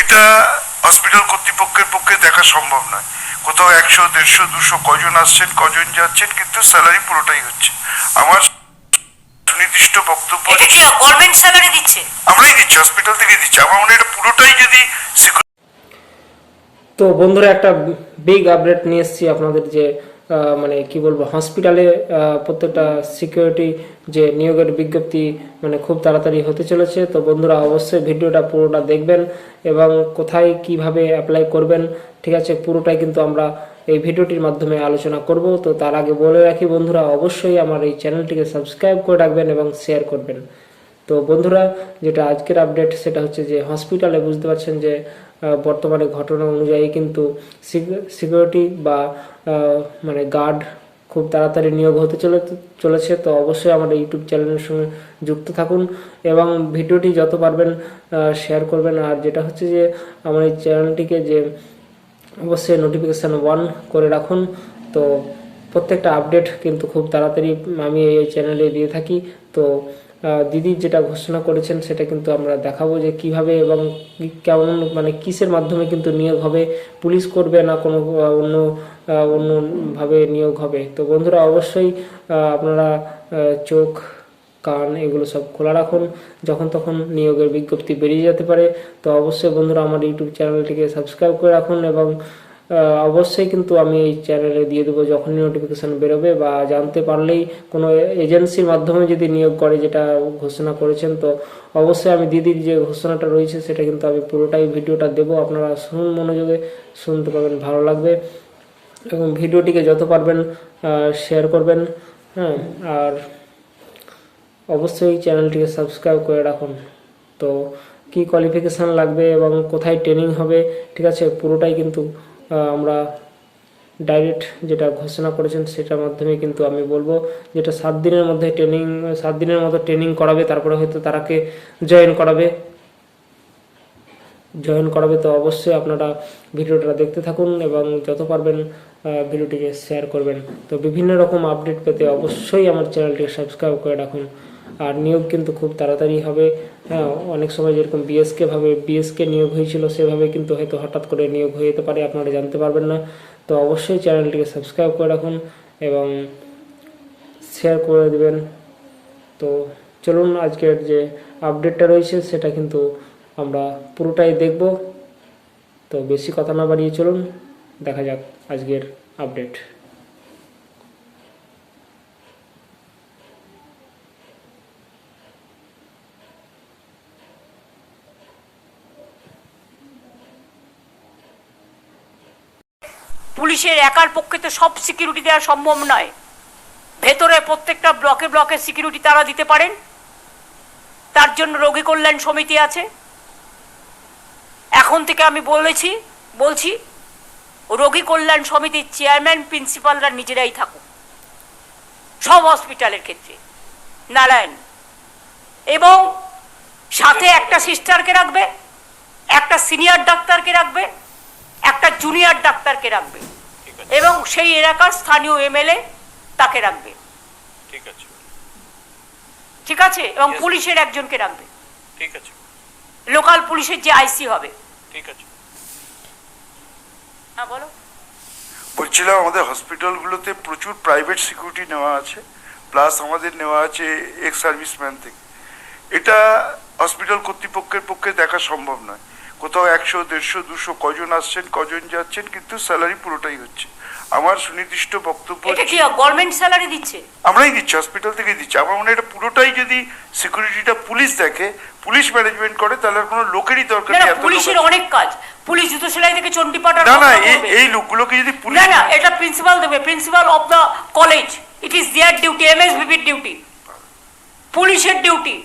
এটা হসপিটাল কর্তৃপক্ষের পক্ষে দেখা সম্ভব নয়। কোথাও একশো দেড়শো দুশো কজন আসছেন কজন যাচ্ছেন কিন্তু স্যালারি পুরোটাই হচ্ছে। আমার সুনির্দিষ্ট বক্তব্য এটা কি গভর্নমেন্ট স্যালারি দিচ্ছে? আমরাই দিচ্ছি হসপিটাল থেকে দিচ্ছি। আমার মনে হয় এটা পুরোটাই যদি তো বন্ধুরা একটা বিগ আপডেট নিয়ে এসেছি আপনাদের যে মানে কি বলব হসপিটালে প্রত্যেকটা সিকিউরিটি যে নিয়োগের বিজ্ঞপ্তি মানে খুব তাড়াতাড়ি হতে চলেছে। তো বন্ধুরা, অবশ্যই ভিডিওটা পুরোটা দেখবেন এবং কোথায় কীভাবে অ্যাপ্লাই করবেন, ঠিক আছে, পুরোটাই কিন্তু আমরা এই ভিডিওটির মাধ্যমে আলোচনা করব। তো তার আগে বলে রাখি বন্ধুরা, অবশ্যই আমার এই চ্যানেলটিকে সাবস্ক্রাইব করে রাখবেন এবং শেয়ার করবেন। তো বন্ধুরা, যেটা আজকের আপডেট সেটা হচ্ছে যে হসপিটালে বুঝতে পারছেন যে বর্তমানে ঘটনা অনুযায়ী কিন্তু সিকিউরিটি বা মানে গার্ড খুব তাড়াতাড়ি নিয়োগ হতে চলে, চলেছে। তো অবশ্যই আমার ইউটিউব চ্যানেলের সঙ্গে যুক্ত থাকুন এবং ভিডিওটি যত পারবেন শেয়ার করবেন। আর যেটা হচ্ছে যে, আমার এই চ্যানেলটিকে যে, অবশ্যই নোটিফিকেশান ওয়ান করে রাখুন। তো প্রত্যেকটা আপডেট কিন্তু খুব তাড়াতাড়ি আমি এই চ্যানেলে দিয়ে থাকি। তো দিদি যেটা ঘোষণা করেছেন সেটা কিন্তু আমরা দেখাবো যে কীভাবে এবং কেমন মানে কিসের মাধ্যমে কিন্তু নিয়োগ হবে, পুলিশ করবে না কোনো অন্য অন্যভাবে নিয়োগ হবে। তো বন্ধুরা, অবশ্যই আপনারা চোখ, কান এগুলো সব খোলা রাখুন, যখন তখন নিয়োগের বিজ্ঞপ্তি বেরিয়ে যেতে পারে। তো অবশ্যই বন্ধুরা, আমার ইউটিউব চ্যানেলটিকে সাবস্ক্রাইব করে রাখুন এবং অবশ্যই কিন্তু আমি এই চ্যানেলে দিয়ে দেবো যখনই নোটিফিকেশান বেরোবে বা জানতে পারলেই কোনো এজেন্সির মাধ্যমে যদি নিয়োগ করে যেটা ঘোষণা করেছেন, তো অবশ্যই আমি দিদির যে ঘোষণাটা রয়েছে সেটা কিন্তু আমি পুরোটাই ভিডিওটা দেবো। আপনারা শুনুন মনোযোগে, শুনতে পাবেন, ভালো লাগবে। এবং ভিডিওটিকে যত পারবেন শেয়ার করবেন হ্যাঁ আর অবশ্যই চ্যানেলটিকে সাবস্ক্রাইব করে রাখুন। তো কি কোয়ালিফিকেশান লাগবে এবং কোথায় ট্রেনিং হবে, ঠিক আছে, পুরোটাই কিন্তু আমরা ডাইরেক্ট যেটা ঘোষণা করেছেন সেটার মাধ্যমে কিন্তু আমি বলব যেটা সাত দিনের মধ্যে ট্রেনিং সাত দিনের মতো ট্রেনিং করাবে, তারপরে হয়তো তারাকে জয়েন করাবে। জয়েন করাবে তো অবশ্যই আপনারা ভিডিওটা দেখতে থাকুন এবং যত পারবেন ভিডিওটিকে শেয়ার করবেন। তো বিভিন্ন রকম আপডেট পেতে অবশ্যই আমার চ্যানেলটিকে সাবস্ক্রাইব করে রাখুন। আর নিয়োগ কিন্তু খুব তাড়াতাড়ি হবে। হ্যাঁ অনেক সময় যেরকম বিএসকে ভাবে বিএসকে নিয়োগ হয়েছিল, সেভাবে কিন্তু হয়তো হঠাৎ করে নিয়োগ হয়ে যেতে পারে, আপনারা জানতে পারবেন না। তো অবশ্যই চ্যানেলটিকে সাবস্ক্রাইব করে রাখুন এবং শেয়ার করে দিবেন। তো চলুন আজকের যে আপডেটটা রয়েছে, সেটা কিন্তু আমরা পুরোটাই দেখব। তো বেশি কথা না বাড়িয়ে চলুন, দেখা যাক আজকের আপডেট পুলিশের একার পক্ষে তো সব সিকিউরিটি দেওয়া সম্ভব নয়। ভেতরে প্রত্যেকটা ব্লকে ব্লকে সিকিউরিটি তারা দিতে পারেন। তার জন্য রোগী কল্যাণ সমিতি আছে। এখন থেকে আমি বলেছি, বলছি, রোগী কল্যাণ সমিতির চেয়ারম্যান প্রিন্সিপালরা নিজেরাই থাকুক সব হসপিটালের ক্ষেত্রে। নারায়ণ। এবং সাথে একটা সিস্টারকে রাখবে, একটা সিনিয়র ডাক্তারকে রাখবে একটা জুনিয়র ডাক্তারকে রাখবে। এবং সেই এলাকার স্থানীয় এমএলএ তাকে রাখবে। ঠিক আছে। ঠিক আছে? এবং পুলিশের একজনকে রাখবে। ঠিক আছে। লোকাল পুলিশের যে আইসি হবে। ঠিক আছে। হ্যাঁ বলো। বলছিলাম আমাদের হসপিটালগুলোতে প্রচুর প্রাইভেট সিকিউরিটি নেওয়া আছে প্লাস আমাদের নেওয়া আছে এক্স সার্ভিসম্যান থেকে। এটা হসপিটাল কর্তৃপক্ষের পক্ষে দেখা সম্ভব নয়। কোথাও একশো দেড়শো দুশো কজন আসছেন কজন যাচ্ছেন কিন্তু স্যালারি পুরোটাই হচ্ছে। আমার সুনির্দিষ্ট বক্তব্য এটা কি গভর্নমেন্ট স্যালারি দিচ্ছে? আমরাই দিচ্ছি হসপিটাল থেকে দিচ্ছি। আমার মনে এটা পুরোটাই যদি সিকিউরিটিটা পুলিশ দেখে পুলিশ ম্যানেজমেন্ট করে তাহলে আর কোনো লোকেরই দরকার নেই পুলিশের অনেক কাজ। পুলিশ জুতো সেলাই থেকে চণ্ডীপাটার না না এই এই লোকগুলোকে যদি পুলিশ না না এটা প্রিন্সিপাল দেবে principal of the college it is their duty এমএসবিবির duty পুলিশের ডিউটি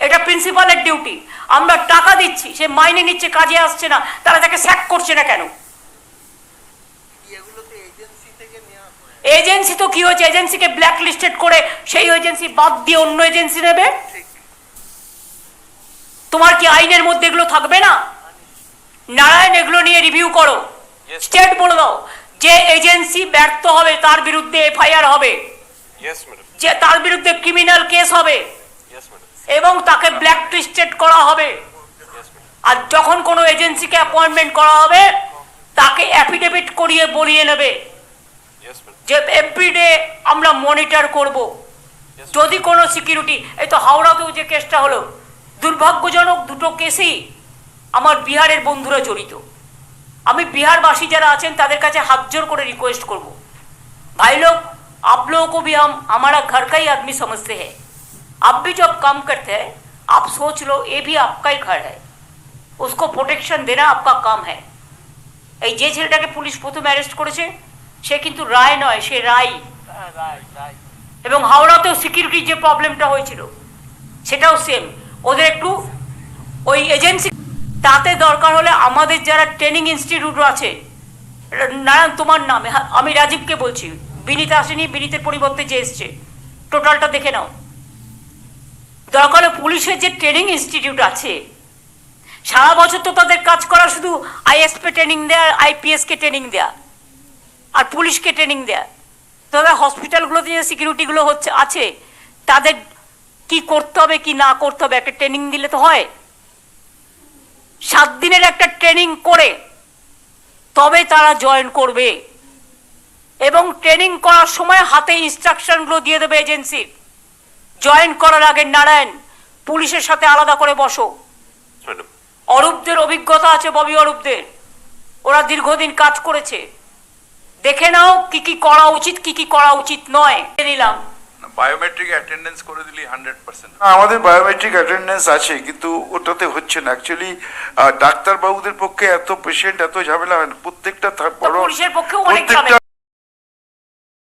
এটা প্রিন্সিপালের ডিউটি। আমরা টাকা দিচ্ছি সে মাইনে নিচ্ছে কাজে আসছে না তারা তাকে স্যাক করছে না কেন? এজেন্সি তো কি হয়েছে? এজেন্সিকে ব্ল্যাক লিস্টেড করে সেই এজেন্সি বাদ দিয়ে অন্য এজেন্সি নেবে? তোমার কি আইনের মধ্যে এগুলো থাকবে না? নারায়ণ এগুলো নিয়ে রিভিউ করো। স্টেট বলে দাও যে এজেন্সি ব্যর্থ হবে তার বিরুদ্ধে এফআইআর হবে। যে তার বিরুদ্ধে ক্রিমিনাল কেস হবে। এবং তাকে ব্ল্যাক লিস্টেড করা হবে ইয়েস ম্যাডাম আর যখন কোনো এজেন্সিকে অ্যাপয়েন্টমেন্ট করা হবে তাকে অ্যাফিডেভিট করিয়ে বলিয়ে নেবে ইয়েস ম্যাডাম যে এভরিডে আমরা মনিটর করব যদি কোনো সিকিউরিটি এই তো হাওড়াতেও যে কেসটা হলো দুর্ভাগ্যজনক দুটো কেসেই আমার বিহারের বন্ধুরা জড়িত আমি বিহারবাসী যারা আছেন তাদের কাছে হাত জোর করে রিকোয়েস্ট করব भाई लोग आप लोगों को भी हम हमारा घर का ही आदमी समझते हैं आप भी जब काम करते हैं आप सोच लो ये भी आपका ही घर है उसको प्रोटेक्शन देना आपका काम है এই যে ছেলেটাকে পুলিশ প্রথমে অ্যারেস্ট করেছে সে কিন্তু রায় নয় সে রাই এবং হাওড়াতেও সিকিউরিটির যে প্রবলেমটা হয়েছিল সেটাও সেম ওদের একটু ওই এজেন্সি তাতে দরকার হলে আমাদের যারা ট্রেনিং ইনস্টিটিউট আছে নারায়ণ তোমার নামে হ্যাঁ, আমি রাজীবকে বলছি বিনীত আসেনি বিনীতের পরিবর্তে যে এসছে টোটালটা দেখে নাও দরকার হলে পুলিশের যে ট্রেনিং ইনস্টিটিউট আছে, সারা বছর তো তাদের কাজ করা শুধু আইএসপি ট্রেনিং দেয়া আইপিএসকে ট্রেনিং দেয়া, আর পুলিশকে ট্রেনিং দেয়া। তাদের হসপিটালগুলোতে যে সিকিউরিটিগুলো হচ্ছে, আছে, তাদের কি করতে হবে, কি না করতে হবে, একটা ট্রেনিং দিলে তো হয়। সাত দিনের একটা ট্রেনিং করে, তবে তারা জয়েন করবে। এবং ট্রেনিং করার সময় হাতে ইনস্ট্রাকশনগুলো দিয়ে দেবে এজেন্সির জয়েন করার আগে নারায়ণ পুলিশের সাথে আলাদা করে বসো। অরূপদের অভিজ্ঞতা আছে ববি অরূপদের। ওরা দীর্ঘদিন কাজ করেছে। দেখে নাও কি কি করা উচিত কি কি করা উচিত নয়। নিলাম বায়োমেট্রিক অ্যাটেন্ডেন্স করে দিলি হান্ড্রেড পার্সেন্ট আমাদের বায়োমেট্রিক অ্যাটেন্ডেন্স আছে কিন্তু ওটাতে হচ্ছে না। অ্যাকচুয়ালি ডাক্তারবাবুদের পক্ষে এত পেশেন্ট এত ঝামেলা হয় না। প্রত্যেকটা অনেক প্রত্যেকটা